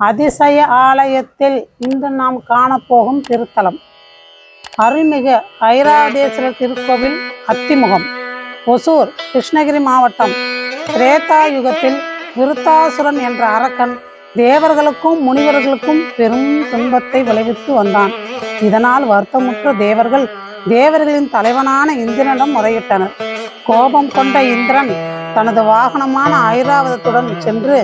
அதிசய ஆலயத்தில் இன்று நாம் காணப்போகும் திருத்தலம். அருள்மிகு ஐராதேஸ்வரர் திருக்கோவில் அத்திமுகம் ஒசூர் கிருஷ்ணகிரி மாவட்டம் திரேதா யுகத்தில் விருத்தாசுரன் என்ற அரக்கன் தேவர்களுக்கும் முனிவர்களுக்கும் பெரும் துன்பத்தை விளைவித்து வந்தான். இதனால் வருத்தமுற்ற தேவர்கள் தேவர்களின் தலைவனான இந்திரனிடம் முறையிட்டனர். கோபம் கொண்ட இந்திரன் தனது வாகனமான ஐராவதத்துடன் சென்று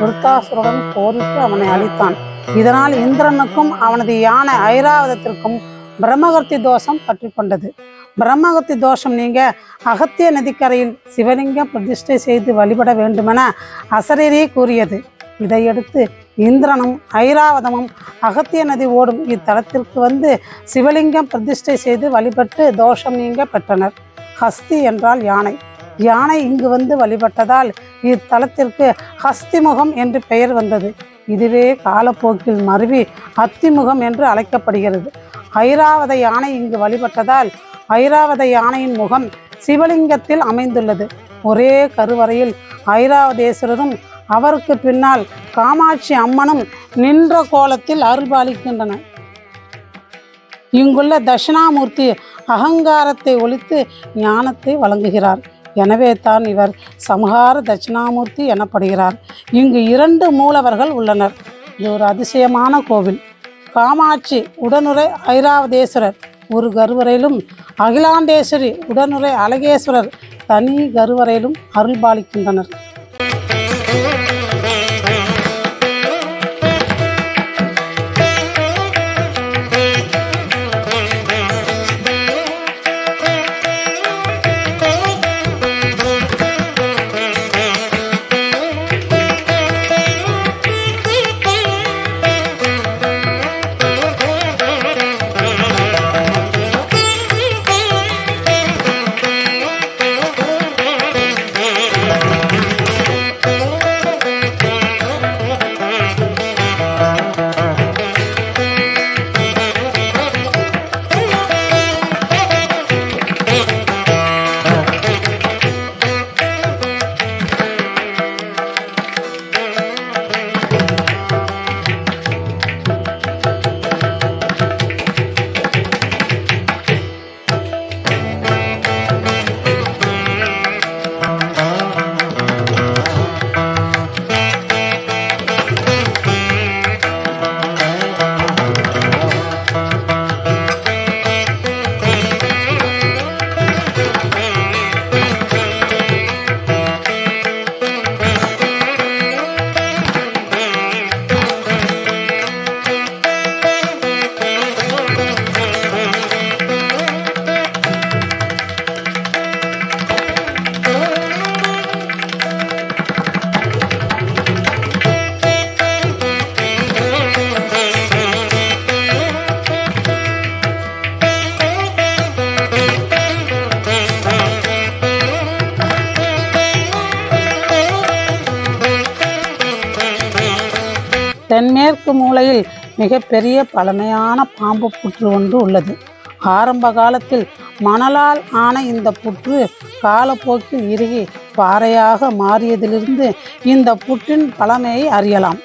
விருத்தாசுருடன் போரிட்டு அவனை அழித்தான். இதனால் இந்திரனுக்கும் அவனது யானை ஐராவதத்திற்கும் பிரம்மகர்த்தி தோஷம் பற்றி கொண்டது. பிரம்மகர்த்தி தோஷம் நீங்க அகத்திய நதிக்கரையில் சிவலிங்கம் பிரதிஷ்டை செய்து வழிபட வேண்டுமென அசரீரே கூறியது. இதையடுத்து இந்திரனும் ஐராவதமும் அகத்திய நதி ஓடும் இத்தலத்திற்கு வந்து சிவலிங்கம் பிரதிஷ்டை செய்து வழிபட்டு தோஷம் நீங்க பெற்றனர். ஹஸ்தி என்றால் யானை. யானை இங்கு வந்து வழிபட்டதால் இத்தலத்திற்கு ஹஸ்திமுகம் என்று பெயர் வந்தது. இதுவே காலப்போக்கில் மருவி அத்திமுகம் என்று அழைக்கப்படுகிறது. ஐராவத யானை இங்கு வழிபட்டதால் ஐராவத யானையின் முகம் சிவலிங்கத்தில் அமைந்துள்ளது. ஒரே கருவறையில் ஐராவதேஸ்வரரும் அவருக்கு பின்னால் காமாட்சி அம்மனும் நின்ற கோலத்தில் அருள்பாலிக்கின்றன. இங்குள்ள தட்சிணாமூர்த்தி அகங்காரத்தை ஒழித்து ஞானத்தை வழங்குகிறார். எனவே தான் இவர் சம்ஹார தட்சிணாமூர்த்தி எனப்படுகிறார். இங்கு இரண்டு மூலவர்கள் உள்ளனர். இது ஒரு அதிசயமான கோவில். காமாட்சி உடனுரை ஐராவதேஸ்வரர் ஒரு கருவறையிலும் அகிலாண்டேஸ்வரி உடனுரை அழகேஸ்வரர் தனி கருவறையிலும் அருள்பாலிக்கின்றனர். தென்மேற்கு மூலையில் மிகப்பெரிய பழமையான பாம்பு புற்று ஒன்று உள்ளது. ஆரம்ப காலத்தில் மணலால் ஆன இந்த புற்று காலப்போக்கில் இறுகி பாறையாக மாறியதிலிருந்து இந்த புற்றின் பழமையை அறியலாம்.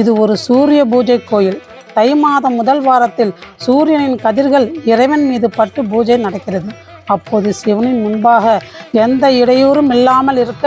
இது ஒரு சூரிய பூஜை கோயில். தை மாதம் முதல் வாரத்தில் சூரியனின் கதிர்கள் இறைவன் மீது பட்டு பூஜை நடக்கிறது. அப்போது சிவனின் முன்பாக எந்த இடையூறும் இல்லாமல் இருக்க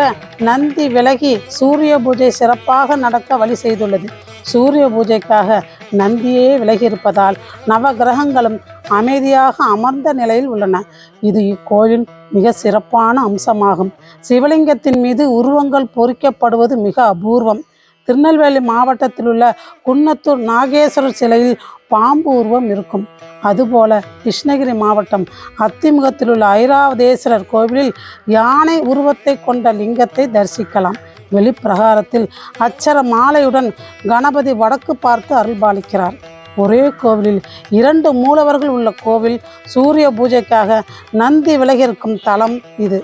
நந்தி விலகி சூரிய பூஜை சிறப்பாக நடக்க வழி செய்துள்ளது. சூரிய பூஜைக்காக நந்தியே விலகி இருப்பதால் நவ கிரகங்களும் அமைதியாக அமர்ந்த நிலையில் உள்ளன. இது இக்கோயிலின் மிக சிறப்பான அம்சமாகும். சிவலிங்கத்தின் மீது உருவங்கள் பொறிக்கப்படுவது மிக அபூர்வம். திருநெல்வேலி மாவட்டத்தில் உள்ள குன்னத்தூர் நாகேஸ்வரர் சிலையில் பாம்பு உருவம் இருக்கும். அதுபோல கிருஷ்ணகிரி மாவட்டம் அத்திமுகத்தில் உள்ள ஐராவதேஸ்வரர் கோவிலில் யானை உருவத்தை கொண்ட லிங்கத்தை தரிசிக்கலாம். வெளிப்பிரகாரத்தில் அச்சர மாலையுடன் கணபதி வடக்கு பார்த்து அருள்பாலிக்கிறார். ஒரே கோவிலில் இரண்டு மூலவர்கள் உள்ள கோவில் சூரிய பூஜைக்காக நந்தி விலகியிருக்கும் தலம் இது.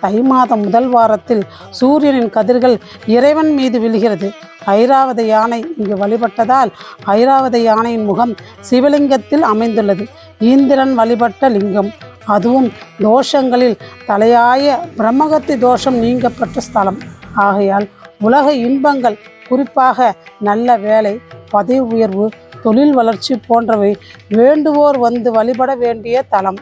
தை மாதம் முதல் வாரத்தில் சூரியனின் கதிர்கள் இறைவன் மீது விழுகிறது. ஐராவத யானை இங்கு வழிபட்டதால் ஐராவத யானையின் முகம் சிவலிங்கத்தில் அமைந்துள்ளது. ஈந்திரன் வழிபட்ட லிங்கம். அதுவும் தோஷங்களில் தலையாய பிரம்மகத்தி தோஷம் நீங்கப்பட்ட ஸ்தலம். ஆகையால் உலக இன்பங்கள் குறிப்பாக நல்ல வேலை பதவி உயர்வு தொழில் வளர்ச்சி போன்றவை வேண்டுவோர் வந்து வழிபட வேண்டிய தலம்.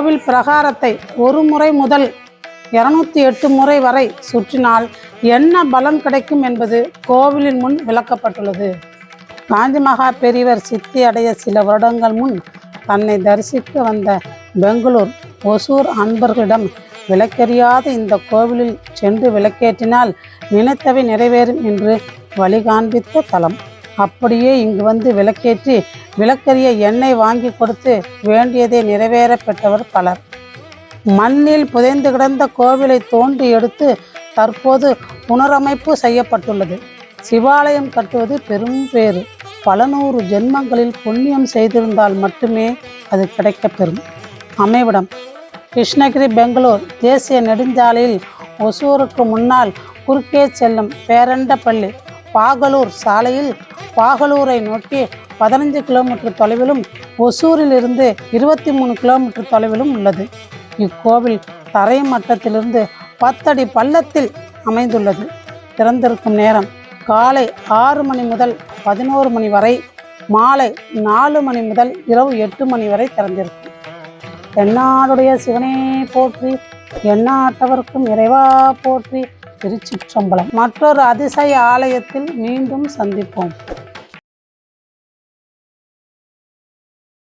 கோவில் பிரகாரத்தை ஒரு முறை முதல் இருநூத்தி எட்டு முறை வரை சுற்றினால் என்ன பலம் கிடைக்கும் என்பது கோவிலின் முன் விளக்கப்பட்டுள்ளது. காஞ்சி மகா பெரியவர் சித்தி அடைய சில வருடங்கள் முன் தன்னை தரிசிக்க வந்த பெங்களூர் ஒசூர் அன்பர்களிடம் விளக்கெறியாத இந்த கோவிலில் சென்று விளக்கேற்றினால் நினைத்தவை நிறைவேறும் என்று வழிகாண்பித்த தலம். அப்படியே இங்கு வந்து விளக்கேற்றி விளக்கரிய எண்ணெய் வாங்கி கொடுத்து வேண்டியதை நிறைவேற பெற்றவர் பலர். மண்ணில் புதைந்து கிடந்த கோவிலை தோண்டி எடுத்து தற்போது புனரமைப்பு செய்யப்பட்டுள்ளது. சிவாலயம் கட்டுவது பெரும் பேறு. பல நூறு ஜென்மங்களில் புண்ணியம் செய்திருந்தால் மட்டுமே அது கிடைக்கப்பெறும். அமைவிடம். கிருஷ்ணகிரி பெங்களூர் தேசிய நெடுஞ்சாலையில் ஒசூருக்கு முன்னால் குறுக்கே செல்லும் பேரண்ட பள்ளி பாகலூர் சாலையில் பாகலூரை நோக்கி பதினைஞ்சு கிலோமீட்டர் தொலைவிலும் ஒசூரிலிருந்து இருபத்தி மூணு கிலோமீட்டர் தொலைவிலும் உள்ளது. இக்கோவில் தரை மட்டத்திலிருந்து பத்தடி பள்ளத்தில் அமைந்துள்ளது. திறந்திருக்கும் நேரம் காலை ஆறு மணி முதல் பதினோரு மணி வரை மாலை நாலு மணி முதல் இரவு எட்டு மணி வரை திறந்திருக்கும். என்னாடுடைய சிவனே போற்றி எந்நாட்டவர்க்கும் இறைவா போற்றி திருச்சிற்றம்பலம். மற்றொரு அதிசய ஆலயத்தில் மீண்டும் சந்திப்போம்.